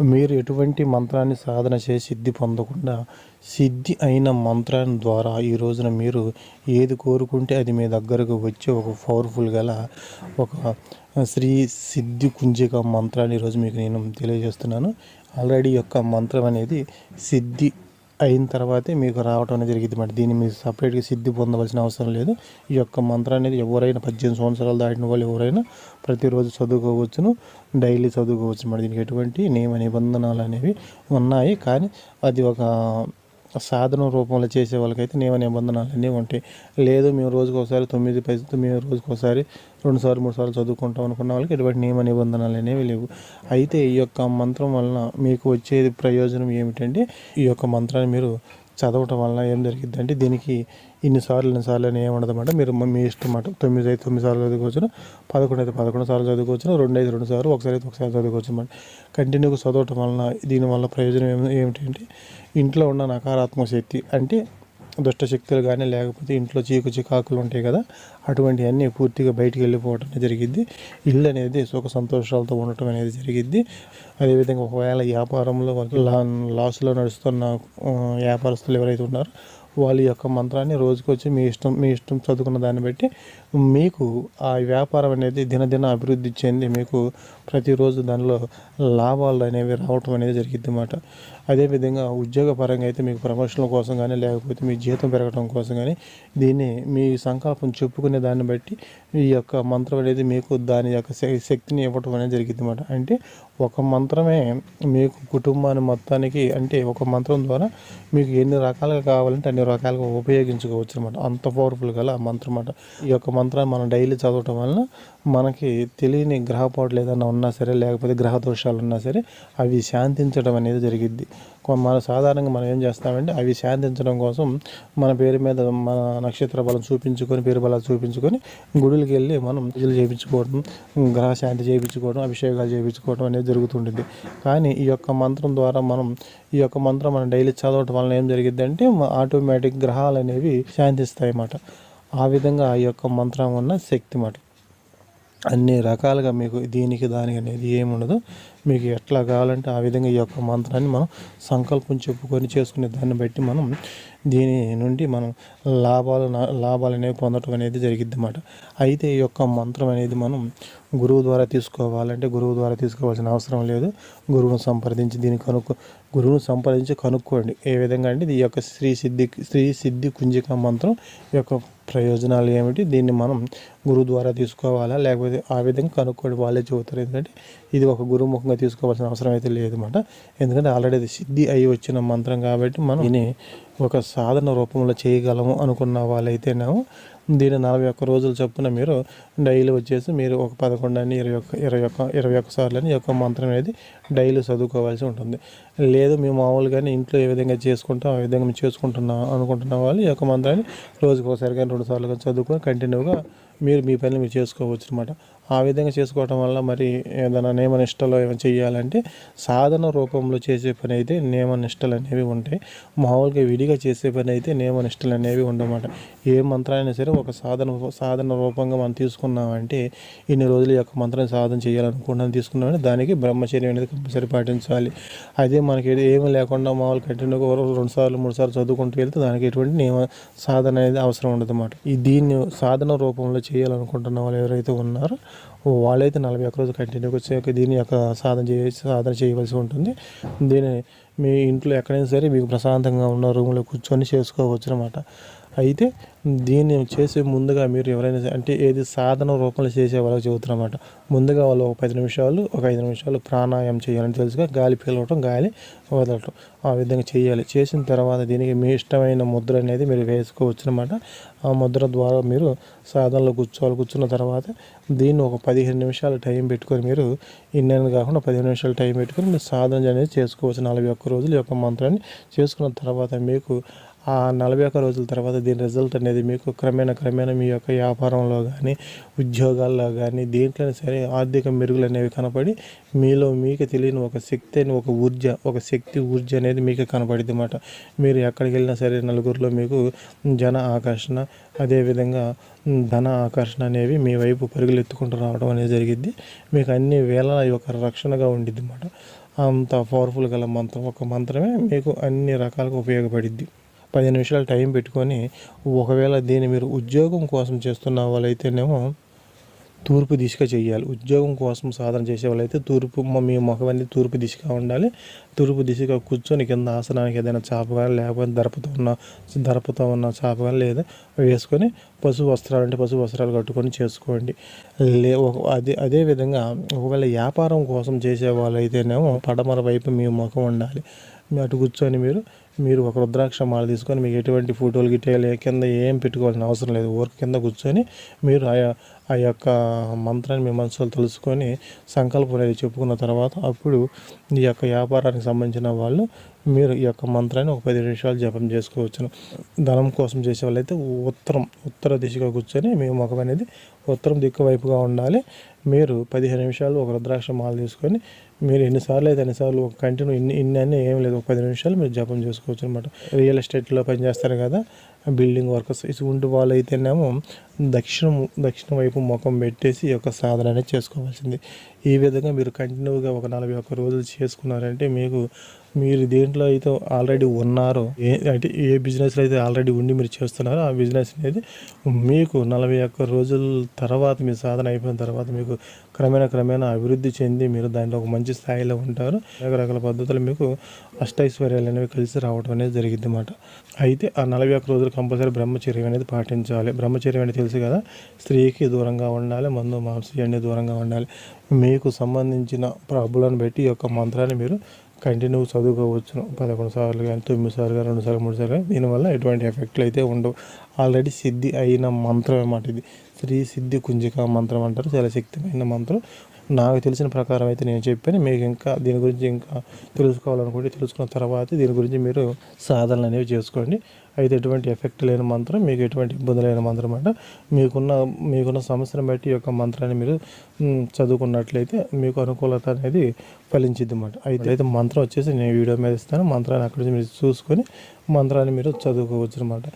మీరు ఎటువంటి మంత్రాన్ని సాధన చేసి సిద్ధి పొందకుండా సిద్ధి అయిన మంత్రం ద్వారా ఈ రోజున మీరు ఏది కోరుకుంటే అది మీ దగ్గరకు వచ్చి ఒక పవర్ఫుల్ గల ఒక శ్రీ సిద్ధి కుంజిక మంత్రాన్ని ఈరోజు మీకు నేను తెలియజేస్తున్నాను. ఆల్రెడీ యొక్క మంత్రం అనేది సిద్ధి అయిన తర్వాతే మీకు రావటం అనేది జరిగింది మరి దీన్ని మీరు సపరేట్గా సిద్ధి పొందవలసిన అవసరం లేదు. ఈ యొక్క మంత్రం అనేది ఎవరైనా పద్దెనిమిది సంవత్సరాలు దాటిన వాళ్ళు ఎవరైనా ప్రతిరోజు చదువుకోవచ్చును. డైలీ చదువుకోవచ్చు మరి దీనికి ఎటువంటి నియమ నిబంధనలు అనేవి ఉన్నాయి. కానీ అది ఒక సాధన రూపంలో చేసే వాళ్ళకైతే నియమ నిబంధనలు అన్నీ ఉంటాయి. లేదు మేము రోజుకు ఒకసారి తొమ్మిది పై మేము రోజుకు ఒకసారి రెండు సార్లు మూడు సార్లు చదువుకుంటాం అనుకున్న వాళ్ళకి ఎటువంటి నియమ నిబంధనలు అనేవి లేవు. అయితే ఈ యొక్క మంత్రం వలన మీకు వచ్చేది ప్రయోజనం ఏమిటంటే ఈ యొక్క మంత్రాన్ని మీరు చదవటం వలన ఏం జరిగింది అంటే దీనికి ఇన్నిసార్లు ఎన్నిసార్లు అని ఏముండదు మీరు మీ ఇష్టం మాట. తొమ్మిది అయితే తొమ్మిది సార్లు చదువుకోవచ్చు పదకొండు అయితే పదకొండు సార్లు చదువుకోవచ్చు రెండు అయితే రెండు సార్లు ఒకసారి అయితే ఒకసారి చదువుకోవచ్చు అన్నమాట. కంటిన్యూగా చదవటం వలన దీనివల్ల ప్రయోజనం ఏమి ఏమిటంటే ఇంట్లో ఉన్న నకారాత్మక శక్తి అంటే దుష్టశక్తులు కానీ లేకపోతే ఇంట్లో చీకు చికాకులు ఉంటాయి కదా అటువంటివన్నీ పూర్తిగా బయటికి వెళ్ళిపోవటం జరిగింది ఇల్లు అనేది సుఖ సంతోషాలతో ఉండటం అనేది జరిగింది అదేవిధంగా ఒకవేళ వ్యాపారంలో లా లాస్లో నడుస్తున్న వ్యాపారస్తులు ఎవరైతే ఉన్నారో వాళ్ళ యొక్క మంత్రాన్ని రోజుకొచ్చి మీ ఇష్టం మీ ఇష్టం చదువుకున్న దాన్ని బట్టి మీకు ఆ వ్యాపారం అనేది దినదిన అభివృద్ధి చెంది మీకు ప్రతిరోజు దానిలో లాభాలు అనేవి రావటం అనేది జరిగింది అన్నమాట అదేవిధంగా ఉద్యోగపరంగా అయితే మీకు ప్రమోషన్ల కోసం కానీ లేకపోతే మీ జీతం పెరగడం కోసం కానీ దీన్ని మీ సంకల్పం చెప్పుకునే దాన్ని బట్టి ఈ యొక్క మంత్రం అనేది మీకు దాని యొక్క శక్తిని ఇవ్వటం అనేది జరిగింది అనమాట అంటే ఒక మంత్రమే మీకు కుటుంబాన్ని మొత్తానికి అంటే ఒక మంత్రం ద్వారా మీకు ఎన్ని రకాలుగా కావాలంటే అన్ని రకాలుగా ఉపయోగించుకోవచ్చు అనమాట అంత పవర్ఫుల్ గల ఆ మంత్రం అనమాట ఈ యొక్క మంత్రాన్ని మనం డైలీ చదవటం వలన మనకి తెలియని గ్రహపాట్లు ఏదైనా ఉన్నా సరే లేకపోతే గ్రహ దోషాలు ఉన్నా సరే అవి శాంతించడం అనేది జరిగిద్ది. మన సాధారణంగా మనం ఏం చేస్తామంటే అవి శాంతించడం కోసం మన పేరు మీద మన నక్షత్ర బలం చూపించుకొని పేరు బలాలు చూపించుకొని గుడులకి వెళ్ళి మనం పూజలు చేయించుకోవడం గ్రహ శాంతి చేయించుకోవడం అభిషేకాలు చేయించుకోవడం అనేది జరుగుతుంటుంది. కానీ ఈ యొక్క మంత్రం ద్వారా మనం ఈ యొక్క మంత్రం మనం డైలీ చదవటం వలన ఏం జరిగిద్ది అంటే ఆటోమేటిక్ గ్రహాలు అనేవి శాంతిస్తాయి అన్నమాట. ఆ విధంగా ఈ యొక్క మంత్రం ఉన్న శక్తి మాట. అన్ని రకాలుగా మీకు దీనికి దానికి అనేది ఏముండదు. మీకు ఎట్లా కావాలంటే ఆ విధంగా ఈ యొక్క మంత్రాన్ని మనం సంకల్పం చెప్పుకొని చేసుకునే దాన్ని బట్టి మనం దీని నుండి మనం లాభాలు లాభాలు అనేవి పొందడం అనేది జరిగిద్ది అన్నమాట అయితే ఈ యొక్క మంత్రం అనేది మనం గురువు ద్వారా తీసుకోవాలంటే గురువు ద్వారా తీసుకోవాల్సిన అవసరం లేదు. గురువును సంప్రదించి దీన్ని కనుక్కో గురువును సంప్రదించి కనుక్కోండి. ఏ విధంగా అంటే ఈ యొక్క శ్రీ సిద్ధి శ్రీ సిద్ధి కుంజిక మంత్రం యొక్క ప్రయోజనాలు ఏమిటి? దీన్ని మనం గురువు ద్వారా తీసుకోవాలా? లేకపోతే ఆ విధంగా కనుక్కోండి. వాళ్ళే చెబుతారు. ఎందుకంటే ఇది ఒక గురుముఖంగా తీసుకోవాల్సిన అవసరం అయితే లేదన్నమాట. ఎందుకంటే ఆల్రెడీ అది సిద్ధి అయి వచ్చిన మంత్రం కాబట్టి మనం ఒక సాధన రూపంలో చేయగలము అనుకున్న వాళ్ళైతేనేమో దీన్ని నలభై ఒక్క రోజులు చొప్పున మీరు డైలీ వచ్చేసి మీరు ఒక పదకొండు అని ఇరవై ఒక్క ఇరవై ఒక్క ఇరవై ఒక్క సార్లు అని యొక్క మంత్రం అనేది డైలీ చదువుకోవాల్సి ఉంటుంది. లేదు మేము మామూలుగానే ఇంట్లో ఏ విధంగా చేసుకుంటాం ఆ విధంగా మేము చేసుకుంటున్నాం అనుకుంటున్న వాళ్ళు ఈ యొక్క మంత్రాన్ని రోజుకి ఒకసారి కానీ రెండు సార్లు కానీ చదువుకొని కంటిన్యూగా మీరు మీ పని మీరు చేసుకోవచ్చు అనమాట ఆ విధంగా చేసుకోవటం వల్ల మరి ఏదైనా నియమనిష్టలో ఏమైనా చేయాలంటే సాధన రూపంలో చేసే పని అయితే నియమనిష్టలు అనేవి ఉంటాయి. మామూలుగా విడిగా చేసే పని అయితే నియమనిష్టలు అనేవి ఉండమాట. ఏ మంత్రాన్ని సరే ఒక సాధన సాధన రూపంగా మనం తీసుకున్నామంటే ఇన్ని రోజులు యొక్క మంత్రం సాధన చేయాలనుకున్నాను తీసుకున్నామంటే దానికి బ్రహ్మచర్యం అనేది కంపల్సరీ పాటించాలి. అదే మనకి ఏమీ లేకుండా మామూలు కంటిన్యూగా రెండు సార్లు మూడు సార్లు చదువుకుంటూ వెళ్తే దానికి ఎటువంటి నియమ సాధన అనేది అవసరం ఉండదు అన్నమాట ఈ దీన్ని సాధన రూపంలో చేయాలనుకుంటున్న వాళ్ళు ఎవరైతే ఉన్నారో వాళ్ళైతే నలభై ఒక్క రోజు కంటిన్యూగా వచ్చాక దీని యొక్క సాధన చేయ సాధన చేయవలసి ఉంటుంది. దీని మీ ఇంట్లో ఎక్కడైనా సరే మీకు ప్రశాంతంగా ఉన్న రూమ్లో కూర్చొని చేసుకోవచ్చు అనమాట అయితే దీన్ని చేసే ముందుగా మీరు ఎవరైనా అంటే ఏది సాధన రూపంలో చేసే వాళ్ళకి చెబుతున్నమాట ముందుగా వాళ్ళు ఒక పది నిమిషాలు ఒక ఐదు నిమిషాలు ప్రాణాయామం చేయాలని తెలుసుగా. గాలి పీలవటం గాలి వదలటం ఆ విధంగా చేయాలి. చేసిన తర్వాత దీనికి మీ ఇష్టమైన ముద్ర అనేది మీరు వేసుకోవచ్చు అనమాట ఆ ముద్ర ద్వారా మీరు సాధనలో కూర్చోవాలి. కూర్చున్న తర్వాత దీన్ని ఒక పదిహేను నిమిషాలు టైం పెట్టుకొని మీరు ఇన్నెన్ని కాకుండా పదిహేను నిమిషాలు టైం పెట్టుకొని మీరు సాధన అనేది చేసుకోవచ్చు. నలభై ఒక్క రోజులు యొక్క మంత్రాన్ని చేసుకున్న తర్వాత మీకు ఆ నలభై ఒక్క రోజుల తర్వాత దీని రిజల్ట్ అనేది మీకు క్రమేణా క్రమేణా మీ యొక్క వ్యాపారంలో కానీ ఉద్యోగాల్లో కానీ దేంట్లోనే సరే ఆర్థిక మెరుగులు అనేవి కనపడి మీలో మీకు తెలియని ఒక శక్తి అని ఒక ఊర్జ ఒక శక్తి ఊర్జ అనేది మీకు కనపడింది అన్నమాట. మీరు ఎక్కడికి వెళ్ళినా సరే నలుగురిలో మీకు జన ఆకర్షణ అదేవిధంగా ధన ఆకర్షణ అనేవి మీ వైపు పరుగులు ఎత్తుకుంటూ రావడం అనేది జరిగింది మీకు అన్ని వేళ ఈ యొక్క రక్షణగా ఉండిద్ది అన్నమాట. అంత పవర్ఫుల్ గల మంత్రం ఒక మంత్రమే మీకు అన్ని రకాలుగా ఉపయోగపడిద్ది. పది నిమిషాలు టైం పెట్టుకొని ఒకవేళ దీన్ని మీరు ఉద్యోగం కోసం చేస్తున్న వాళ్ళైతేనేమో తూర్పు దిశగా చేయాలి ఉద్యోగం కోసం సాధన చేసే వాళ్ళైతే తూర్పు మీ ముఖం అనేది తూర్పు దిశగా ఉండాలి. తూర్పు దిశగా కూర్చొని కింద ఆసనానికి ఏదైనా చాప కానీ లేకపోతే దర్పతో ఉన్న దర్పతో ఉన్న చాప కానీ లేదా వేసుకొని పశు వస్త్రాలు అంటే పశు వస్త్రాలు కట్టుకొని చేసుకోండి. లే అదే అదే విధంగా ఒకవేళ వ్యాపారం కోసం చేసే వాళ్ళైతేనేమో పడమర వైపు మీ ముఖం ఉండాలి. అటు కూర్చొని మీరు మీరు ఒక రుద్రాక్ష మాల తీసుకొని మీకు ఎటువంటి ఫోటోలు గిట్టేయాలి కింద ఏం పెట్టుకోవాల్సిన అవసరం లేదు. ఊరిక కింద కూర్చొని మీరు ఆ ఆ యొక్క మంత్రాన్ని మీ మనసులో తెలుసుకొని సంకల్పం అనేది చెప్పుకున్న తర్వాత అప్పుడు ఈ యొక్క వ్యాపారానికి సంబంధించిన వాళ్ళు మీరు ఈ యొక్క మంత్రాన్ని ఒక పది నిమిషాలు జపం చేసుకోవచ్చును. ధనం కోసం చేసే వాళ్ళైతే ఉత్తరం ఉత్తర దిశగా కూర్చొని మీ ముఖం అనేది ఉత్తరం దిక్కు వైపుగా ఉండాలి. మీరు పదిహేను నిమిషాలు ఒక రుద్రాక్ష మాల తీసుకొని మీరు ఎన్నిసార్లు అయితే ఎన్నిసార్లు ఒక కంటిన్యూ ఇన్ని ఇన్ని అన్నీ ఏం లేదు. ఒక పది నిమిషాలు మీరు జపం చేసుకోవచ్చు అనమాట రియల్ ఎస్టేట్లో పనిచేస్తారు కదా బిల్డింగ్ వర్కర్స్ ఇటువంటి వాళ్ళు అయితేనేమో దక్షిణం దక్షిణ వైపు ముఖం పెట్టేసి ఒక యొక్క సాధన అనేది చేసుకోవాల్సింది. ఈ విధంగా మీరు కంటిన్యూగా ఒక నలభై ఒక్క రోజులు చేసుకున్నారంటే మీకు మీరు దేంట్లో అయితే ఆల్రెడీ ఉన్నారో ఏ అంటే ఏ బిజినెస్లో అయితే ఆల్రెడీ ఉండి మీరు చేస్తున్నారో ఆ బిజినెస్ అనేది మీకు నలభై ఒక్క రోజుల తర్వాత మీ సాధన అయిపోయిన తర్వాత మీకు క్రమేణా క్రమేణా అభివృద్ధి చెంది మీరు దాంట్లో ఒక మంచి స్థాయిలో ఉంటారు. రకరకాల పద్ధతులు మీకు అష్టైశ్వర్యాలు అనేవి కలిసి రావడం అనేది జరిగింది అన్నమాట అయితే ఆ నలభై ఒక్క రోజులు కంపల్సరీ బ్రహ్మచర్యం అనేది పాటించాలి. బ్రహ్మచర్యం అనేది తెలుసు కదా స్త్రీకి దూరంగా ఉండాలి మందు మాంసం అన్ని దూరంగా ఉండాలి. మీకు సంబంధించిన ప్రాబ్లం బట్టి ఈ యొక్క మంత్రాన్ని మీరు కంటిన్యూ చదువుకోవచ్చును పదకొండు సార్లు కానీ తొమ్మిది సార్లు కానీ రెండు సార్లు మూడు సార్లు కానీ దీనివల్ల ఎటువంటి ఎఫెక్ట్లు అయితే ఉండవు. ఆల్రెడీ సిద్ధి అయిన మంత్రం అన్నమాట ఇది. శ్రీ సిద్ధి కుంజిక మంత్రం అంటారు. చాలా శక్తిమైన మంత్రం. నాకు తెలిసిన ప్రకారం అయితే నేను చెప్పాను. మీకు ఇంకా దీని గురించి ఇంకా తెలుసుకోవాలనుకుంటే తెలుసుకున్న తర్వాత దీని గురించి మీరు సాధనలు అనేవి చేసుకోండి. అయితే ఎటువంటి ఎఫెక్ట్ లేని మంత్రం మీకు ఎటువంటి ఇబ్బంది లేని మంత్రం అంటే మీకున్న మీకున్న సమస్యను బట్టి ఈ యొక్క మంత్రాన్ని మీరు చదువుకున్నట్లయితే మీకు అనుకూలత అనేది ఫలించిద్ది అన్నమాట అయితే అయితే మంత్రం వచ్చేసి నేను వీడియో మీద ఇస్తాను. మంత్రాన్ని అక్కడి నుంచి మీరు చూసుకొని మంత్రాన్ని మీరు చదువుకోవచ్చు అనమాట